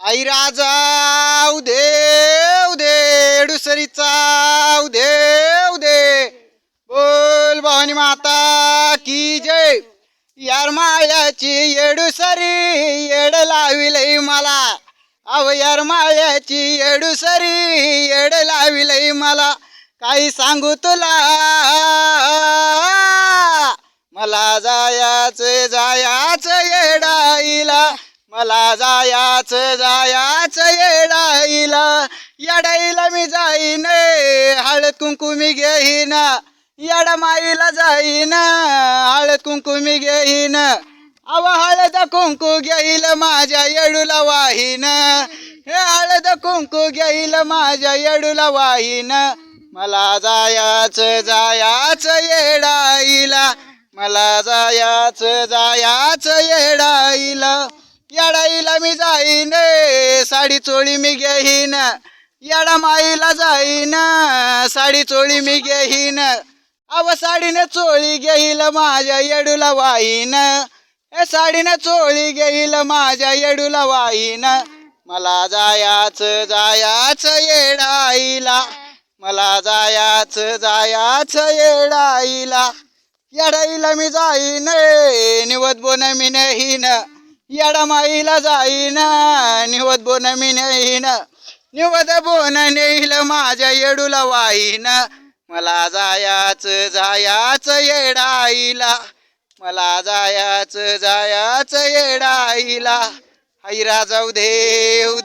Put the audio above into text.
आई राजा उदे उदे डुसरीचा उदे उदे. बोल भवानी माता की जय. यार माळ्याची येडुसरी येड लाविलय मला. अव यार माळ्याची येडुसरी येड लाविलय मला. काही सांगू तुला. मला जायाच जायाच येडाईला मला जायाच जा येडाईला मी जाईन हळद कुंकू मी घेईन येडा माईला जाईन हळद कुंकू मी घेईन. अव हळद कुंकू घेईल माझ्या येडूला वाहीन हे हळद कुंकू घेईल माझ्या येडूला वाहीन. मला जायाच जायाच येडाईला मला जायाच जायाच येडाईला. येडाईला मी जाईन साडी चोळी मी घेईन. येडा माईला जाईन साडी चोळी मी घेईन. अव साडीने चोळी घेईल माझ्या येडूला वाईन. हे साडीने चोळी घेईल माझ्या येडूला वाईन. मला जायाच जायाच येडाईला. मला जायाच जायाच येडाईला. येडाईला मी जाईन निवत बोन मी नेहीन. येडा माईला जाईन निवत बोन मी नेहीन. निवद बोन नेईल माझ्या येडूला वाईन. मला जायाच जायाच येडाईला. मला जायाच जायाच येडाईला. हैरा जाऊ देव